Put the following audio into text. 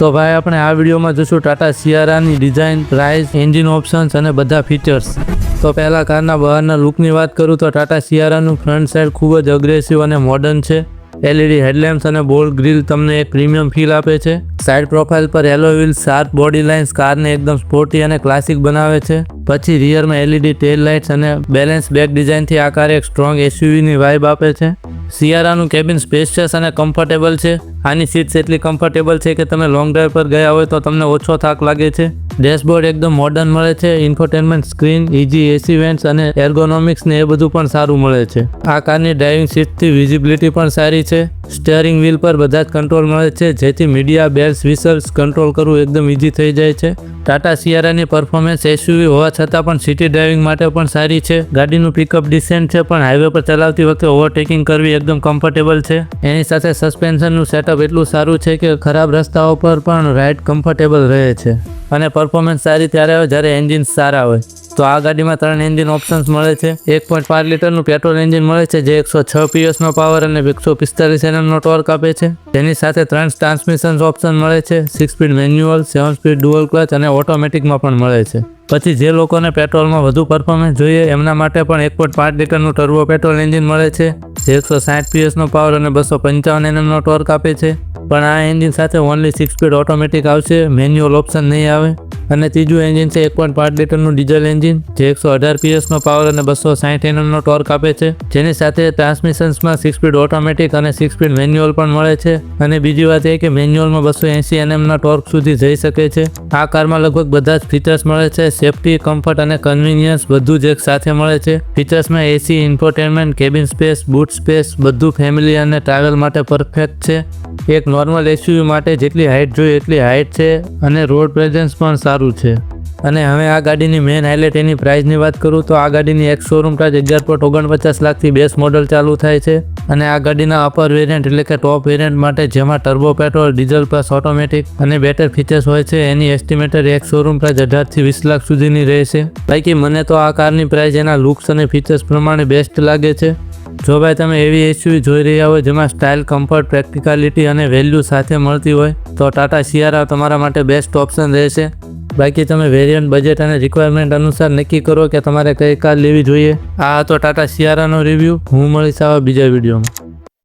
તો ભાઈ, આપણે આ વિડીયોમાં જોશું ટાટા સિયારાની ડિઝાઇન પ્રાઇસ એન્જિન ઓપ્શન્સ અને બધા ફીચર્સ તો પહેલાં કારના બહારના લુકની વાત કરું તો ટાટા સિયારાનું ફ્રન્ટ સાઇડ ખૂબ જ અગ્રેસિવ અને મોડર્ન છે. એલઈડી હેડલેમ્પ્સ અને બોલ્ડ ગ્રીલ તમને એક પ્રીમિયમ ફીલ આપે છે. સાઇડ પ્રોફાઇલ પર alloy wheel sharp body lines કારને એકદમ સ્પોર્ટી અને ક્લાસિક બનાવે છે. પછી રિયરમાં એલઈડી ટેલ લાઇટ્સ અને બેલેન્સ બેક ડિઝાઇનથી આ એક સ્ટ્રોંગ એસયુવીની વાઇબ આપે છે. સિયારાનું કેબિન સ્પેશિયસ અને કમ્ફર્ટેબલ છે. આની સીટ્સ એટલી કમ્ફર્ટેબલ છે કે તમે લોંગ ડ્રાઈવ પર ગયા હોય તો તમને ઓછો થાક લાગે છે. ડેશબોર્ડ એકદમ મોડર્ન મળે છે infotainment screen easy AC vents અને એર્ગોનોમિક્સ ને એ બધું પણ સારું મળે છે. આ કારની ડ્રાઇવિંગ સીટથી વિઝિબિલિટી પણ સારી છે. સ્ટિયરિંગ વ્હીલ પર બધા જ કંટ્રોલ મળે છે, જેથી મીડિયા બેલ્સ વિસલ્સ કંટ્રોલ કરવું એકદમ ઇઝી થઈ જાય છે. ટાટા સિયારાની પરફોર્મન્સ એસયુવી હોવા છતાં પણ સિટી ડ્રાઇવિંગ માટે પણ સારી છે. ગાડીનું પિકઅપ ડિસેન્ટ છે, પણ હાઈવે પર ચલાવતી વખતે ઓવરટેકિંગ કરવી એકદમ કમ્ફર્ટેબલ છે. એની સાથે સસ્પેન્શનનું સેટઅપ એટલું સારું છે કે ખરાબ રસ્તાઓ પર પણ રાઇડ કમ્ફર્ટેબલ રહે છે. અને પરફોર્મન્સ સારી ત્યારે આવે જ્યારે એન્જિન સારા હોય. તો આ ગાડીમાં ત્રણ એન્જિન ઓપ્શન્સ મળે છે. એક પોઈન્ટ પાંચ લીટરનું પેટ્રોલ એન્જિન મળે છે, જે એકસો છ પીએસનો પાવર અને એકસો પિસ્તાલીસ એનએમનો ટોર્ક આપે છે. તેની સાથે ત્રણ ટ્રાન્સમિશન ઓપ્શન મળે છે six speed manual seven speed dual clutch અને ઓટોમેટિકમાં પણ મળે છે. પછી જે લોકોને પેટ્રોલમાં વધુ પરફોર્મન્સ જોઈએ, એમના માટે પણ એક પોઈન્ટ પાંચ લીટરનું ટર્બો પેટ્રોલ એન્જિન મળે છે. જે એકસો સાઠ પીએસનો પાવર અને બસો પંચાવન એનએમનો ટોર્ક આપે છે. પણ આ એન્જિન સાથે ઓનલી સિક્સ સ્પીડ ઓટોમેટિક આવશે મેન્યુઅલ ઓપ્શન નહીં આવે. અને ત્રીજું એન્જિન છે એક પોઈન્ટ પાંચ લીટરનું ડીઝલ એન્જિન, જે એકસો અઢાર પીએસનો પાવર અને બસો સાઠ એનએમનો ટોર્ક આપે છે. જેની સાથે ટ્રાન્સમિશન્સમાં સિક્સ સ્પીડ ઓટોમેટિક અને સિક્સ સ્પીડ મેન્યુઅલ પણ મળે છે. અને બીજી વાત એ કે મેન્યુઅલમાં બસો એંસી એનએમના ટોર્ક સુધી જઈ શકે છે. આ કારમાં લગભગ બધા જ ફીચર્સ મળે છે. સેફટી કમ્ફર્ટ અને કન્વીનિયન્સ બધું જ એક સાથે મળે છે. ફીચર્સમાં AC infotainment cabin space boot space બધું ફેમિલી અને ટ્રાવેલ માટે પરફેક્ટ છે. એક નોર્મલ એસયુવી માટે જેટલી હાઇટ જોઈએ એટલી હાઇટ છે. અને રોડ પ્રેઝન્સ પણ સારું છે. અને હવે આ ગાડીની મેઇન હાઇલાઇટ એની પ્રાઇસની વાત કરું તો આ ગાડીની એક શોરૂમ પ્રાઇસ અગિયાર પોઈન્ટ ઓગણપચાસ લાખથી બેસ્ટ મોડલ ચાલુ થાય છે. અને આ ગાડીના અપર વેરિયન્ટ એટલે કે ટોપ વેરિયન્ટ માટે જેમાં turbo petrol diesel plus automatic અને બેટર ફીચર્સ હોય છે, એની એસ્ટિમેટેડ એક શોરૂમ પ્રાઇસ અઢારથી વીસ લાખ સુધીની રહેશે. બાકી મને તો આ કારની પ્રાઇસ એના લુક્સ અને ફીચર્સ પ્રમાણે બેસ્ટ લાગે છે. જો ભાઈ તમે એવી એસયુવી જોઈ રહ્યા હોય જેમાં સ્ટાઇલ કમ્ફર્ટ પ્રેક્ટિકાલિટી અને વેલ્યુ સાથે મળતી હોય, તો ટાટા સિયારા તમારા માટે બેસ્ટ ઓપ્શન રહેશે. બાકી તમે વેરિયન્ટ બજેટ અને રિક્વાયરમેન્ટ અનુસાર નક્કી કરો કે તમારે કઈ કાર લેવી જોઈએ. આ હતો ટાટા સિયારાનો રિવ્યૂ હું મળીશ આવા બીજા વિડીયોમાં